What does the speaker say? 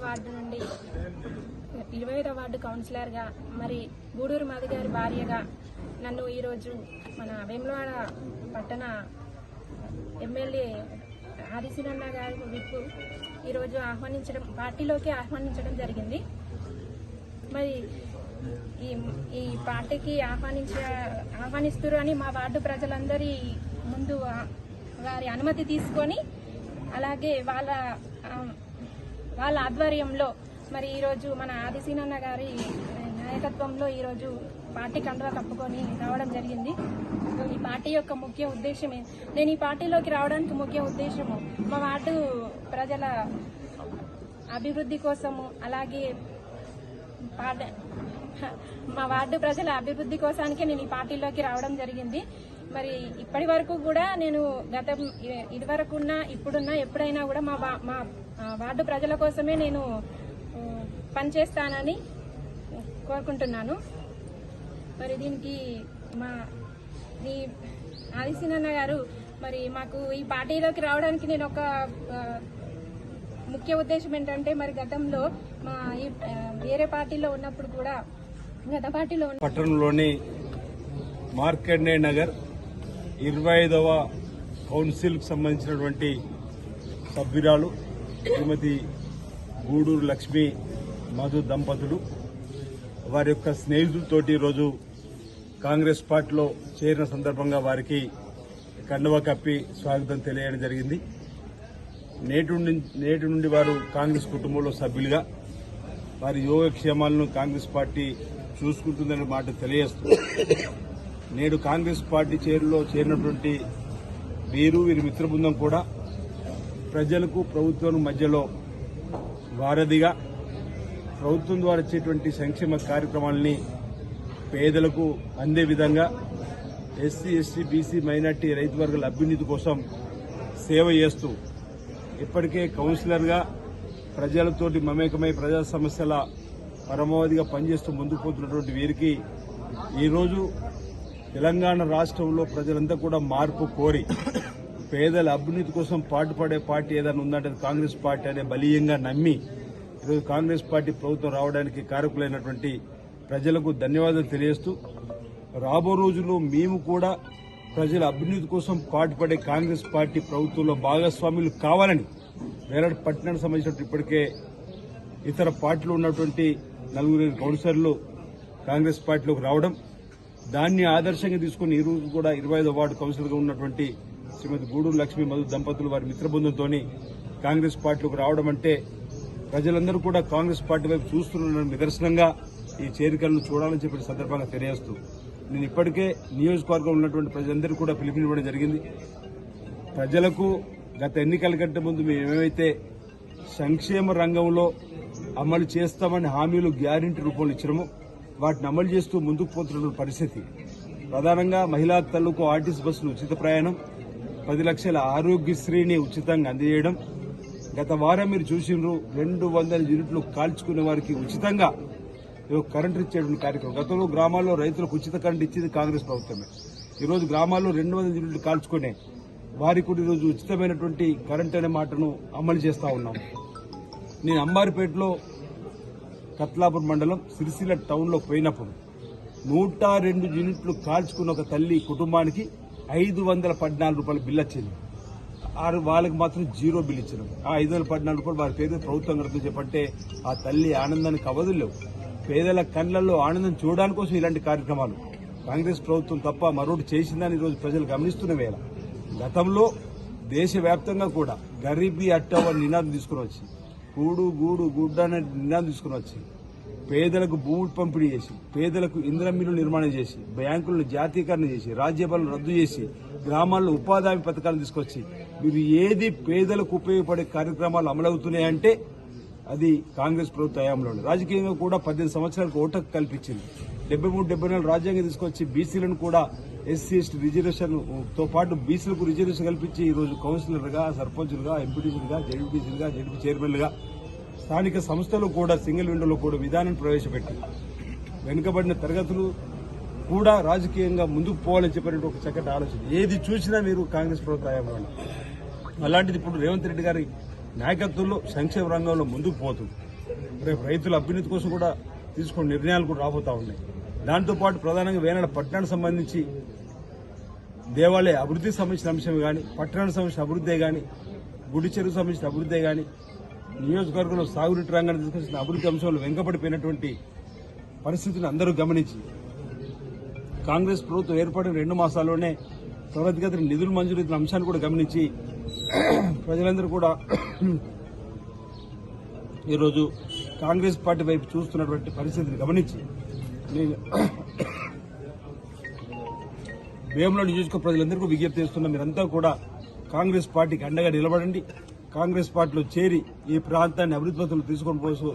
Ward నుండి ఇరవై ఐదో వార్డు కౌన్సిలర్గా మరి గూడూరు మాది గారి భార్యగా నన్ను ఈరోజు మన వేములవాడ పట్టణ ఎమ్మెల్యే ఆదిశీనన్న గారు విప్పు. ఈరోజు ఆహ్వానించడం పార్టీలోకి ఆహ్వానించడం జరిగింది. మరి ఈ ఈ పార్టీకి ఆహ్వానించ ఆహ్వానిస్తురు అని మా వార్డు ప్రజలందరి ముందు వారి అనుమతి తీసుకొని అలాగే వాళ్ళ వాళ్ళ ఆధ్వర్యంలో మరి ఈరోజు మన ఆదిశీనన్న గారి నాయకత్వంలో ఈరోజు పార్టీ కండువా కప్పుకొని రావడం జరిగింది. ఈ పార్టీ యొక్క ముఖ్య ఉద్దేశం నేను ఈ పార్టీలోకి రావడానికి ముఖ్య ఉద్దేశము మా వార్డు ప్రజల అభివృద్ధి కోసము అలాగే మా వార్డు ప్రజల అభివృద్ధి కోసానికి నేను ఈ పార్టీలోకి రావడం జరిగింది. మరి ఇప్పటి వరకు కూడా నేను గతం ఇదివరకు ఉన్నా ఇప్పుడున్నా ఎప్పుడైనా కూడా మా వా- మా వార్డు ప్రజల కోసమే నేను పనిచేస్తానని కోరుకుంటున్నాను. మరి దీనికి మా ఈ ఆదిశీనన్న గారు మరి మాకు ఈ పార్టీలోకి రావడానికి నేను ఒక ముఖ్య ఉద్దేశం ఏంటంటే మరి గతంలో మా ఈ వేరే పార్టీలో ఉన్నప్పుడు కూడా గత పార్టీలో పట్టణంలోని మార్కండే నగర్ ఇరవై ఐదవ కౌన్సిల్కు సంబంధించినటువంటి సభ్యురాలు శ్రీమతి గూడూరు లక్ష్మి మధు దంపతులు వారి యొక్క స్నేహితులతోటి ఈరోజు కాంగ్రెస్ పార్టీలో చేరిన సందర్భంగా వారికి కండువ కప్పి స్వాగతం తెలియడం జరిగింది. నేటి నుండి నేటి నుండి వారు కాంగ్రెస్ కుటుంబంలో సభ్యులుగా వారి యోగక్షేమాలను కాంగ్రెస్ పార్టీ చూసుకుంటుందనే మాట తెలియజేస్తూ నేడు కాంగ్రెస్ పార్టీ చేరులో చేరినటువంటి వీరు వీరి మిత్ర బృందం కూడా ప్రజలకు ప్రభుత్వం మధ్యలో వారధిగా ప్రభుత్వం ద్వారా వచ్చేటువంటి సంక్షేమ కార్యక్రమాలని పేదలకు అందే విధంగా ఎస్సీ ఎస్టీ బీసీ మైనార్టీ రైతు వర్గాల అభ్యున్నతి కోసం సేవ చేస్తూ ఇప్పటికే కౌన్సిలర్గా ప్రజలతోటి మమేకమై ప్రజా సమస్యల పరమావధిగా పనిచేస్తూ ముందుకు పోతున్నటువంటి వీరికి ఈరోజు తెలంగాణ రాష్ట్రంలో ప్రజలంతా కూడా మార్పు కోరి పేదల అభ్యున్నతి కోసం పాటుపడే పార్టీ ఏదైనా ఉందంటే కాంగ్రెస్ పార్టీ అనే బలీయంగా నమ్మి ఈరోజు కాంగ్రెస్ పార్టీ ప్రభుత్వం రావడానికి కారకులైనటువంటి ప్రజలకు ధన్యవాదాలు తెలియజేస్తూ రాబో రోజుల్లో మేము కూడా ప్రజల అభ్యున్నతి కోసం పాటుపడే కాంగ్రెస్ పార్టీ ప్రభుత్వంలో భాగస్వాములు కావాలని వేలాడు పట్టణానికి సంబంధించినట్టు ఇప్పటికే ఇతర పార్టీలు ఉన్నటువంటి నలుగురు కౌన్సిలర్లు కాంగ్రెస్ పార్టీలోకి రావడం దాన్ని ఆదర్శంగా తీసుకుని ఈ రోజు కూడా ఇరవై ఐదో వార్డు కౌన్సిలర్గా ఉన్నటువంటి శ్రీమతి గూడూరు లక్ష్మీ మధు దంపతులు వారి మిత్రబృందంతో కాంగ్రెస్ పార్టీలోకి రావడం అంటే ప్రజలందరూ కూడా కాంగ్రెస్ పార్టీ వైపు చూస్తున్న నిదర్శనంగా ఈ చేరికలను చూడాలని చెప్పిన సందర్భంగా తెలియజేస్తూ నేను ఇప్పటికే నియోజకవర్గంలో ఉన్నటువంటి ప్రజలందరూ కూడా పిలుపునివ్వడం జరిగింది. ప్రజలకు గత ఎన్నికల కంటే ముందు మేము ఏమైతే సంక్షేమ రంగంలో అమలు చేస్తామని హామీలు గ్యారంటీ రూపంలో ఇచ్చినామో వాటిని అమలు చేస్తూ ముందుకు పోతున్న పరిస్థితి. ప్రధానంగా మహిళా తల్లుకు ఆర్టీసీ బస్సులు ఉచిత ప్రయాణం పది లక్షల ఆరోగ్యశ్రీని ఉచితంగా అందజేయడం గత వారం మీరు చూసిండ్రు రెండు వందల యూనిట్లు కాల్చుకునే వారికి ఉచితంగా ఏదో కరెంటు ఇచ్చేటువంటి కార్యక్రమం. గతంలో గ్రామాల్లో రైతులకు ఉచిత కరెంట్ ఇచ్చేది కాంగ్రెస్ ప్రభుత్వమే. ఈరోజు గ్రామాల్లో రెండు వందల యూనిట్లు కాల్చుకునే వారికి కూడా ఈరోజు ఉచితమైనటువంటి కరెంట్ అనే మాటను అమలు చేస్తూ ఉన్నాం. నేను అంబారిపేటలో కత్లాపూర్ మండలం సిరిసిల్ల టౌన్లో పోయినప్పుడు నూట రెండు యూనిట్లు కాల్చుకున్న ఒక తల్లి కుటుంబానికి ఐదు వందల పద్నాలుగు రూపాయల బిల్లు వచ్చింది. ఆరు వాళ్ళకి మాత్రం జీరో బిల్ ఇచ్చినాం ఆ ఐదు వందల పద్నాలుగు రూపాయలు వారి పేద ప్రభుత్వం కడుతుంది చెప్పంటే ఆ తల్లి ఆనందానికి అవధులు లేవు. పేదల కళ్ళల్లో ఆనందం చూడడానికి కోసం ఇలాంటి కార్యక్రమాలు. కాంగ్రెస్ ప్రభుత్వం తప్ప మరొకటి చేసిందని ఈరోజు ప్రజలు గమనిస్తున్న వేళ. గతంలో దేశవ్యాప్తంగా కూడా గరీబీ అట్టవ నినాదం తీసుకుని వచ్చి కూడు గూడు గుడ్డ అనే నినాదం తీసుకుని వచ్చి పేదలకు భూములు పంపిణీ చేసి పేదలకు ఇంద్ర మిల్లు నిర్మాణం చేసి బ్యాంకులను జాతీకరణ చేసి రాజ్యపాలను రద్దు చేసి గ్రామాల్లో ఉపాధి హామీ పథకాలు తీసుకొచ్చి మీరు ఏది పేదలకు ఉపయోగపడే కార్యక్రమాలు అమలవుతున్నాయంటే అది కాంగ్రెస్ ప్రభుత్వ హయాంలో రాజకీయంగా కూడా పద్దెనిమిది సంవత్సరాలకు ఓటకు కల్పించింది. డెబ్బై మూడు డెబ్బై నాలుగు రాజ్యాంగం తీసుకొచ్చి బీసీలను కూడా ఎస్సీ ఎస్టీ రిజర్వేషన్తో పాటు బీసీలకు రిజర్వేషన్ కల్పించి ఈ రోజు కౌన్సిలర్గా సర్పంచులుగా ఎంపీటీసీలుగా జడ్పీటీసీలుగా జడ్పీ చైర్మన్లుగా స్థానిక సంస్థలు కూడా సింగిల్ విండోలో కూడా విధానం ప్రవేశపెట్టి వెనుకబడిన తరగతులు కూడా రాజకీయంగా ముందుకు పోవాలని చెప్పినట్టు ఒక చక్కటి ఆలోచన. ఏది చూసినా మీరు కాంగ్రెస్ ప్రభుత్వ హయాంలో అలాంటిది ఇప్పుడు రేవంత్ రెడ్డి గారి నాయకత్వంలో సంక్షేమ రంగంలో ముందుకు పోతుంది. రేపు రైతుల అభ్యున్నతి కోసం కూడా తీసుకున్న నిర్ణయాలు కూడా రాబోతా ఉన్నాయి. దాంతోపాటు ప్రధానంగా వేనాడ పట్టణానికి సంబంధించి దేవాలయ అభివృద్ధికి సంబంధించిన అంశం కానీ పట్టణానికి సంబంధించిన అభివృద్ధి కానీ గుడి చెరువు సంబంధించిన అభివృద్ధి కానీ నియోజకవర్గంలో సాగునీటి రంగాన్ని తీసుకొచ్చిన అభివృద్ధి అంశంలో వెనుకబడిపోయినటువంటి పరిస్థితిని అందరూ గమనించి కాంగ్రెస్ ప్రభుత్వం ఏర్పడిన రెండు మాసాల్లోనే త్వరితగతిన నిధులు మంజూరు అంశాన్ని కూడా గమనించి ప్రజలందరూ కూడా ఈరోజు కాంగ్రెస్ పార్టీ వైపు చూస్తున్నటువంటి పరిస్థితిని గమనించి నేను వేములో నియోజకవర్గ ప్రజలందరికీ విజ్ఞప్తి చేస్తున్నా మీరంతా కూడా కాంగ్రెస్ పార్టీకి అండగా నిలబడండి. కాంగ్రెస్ పార్టీలో చేరి ఈ ప్రాంతాన్ని అభివృద్ధి పథంలో తీసుకొని పోసు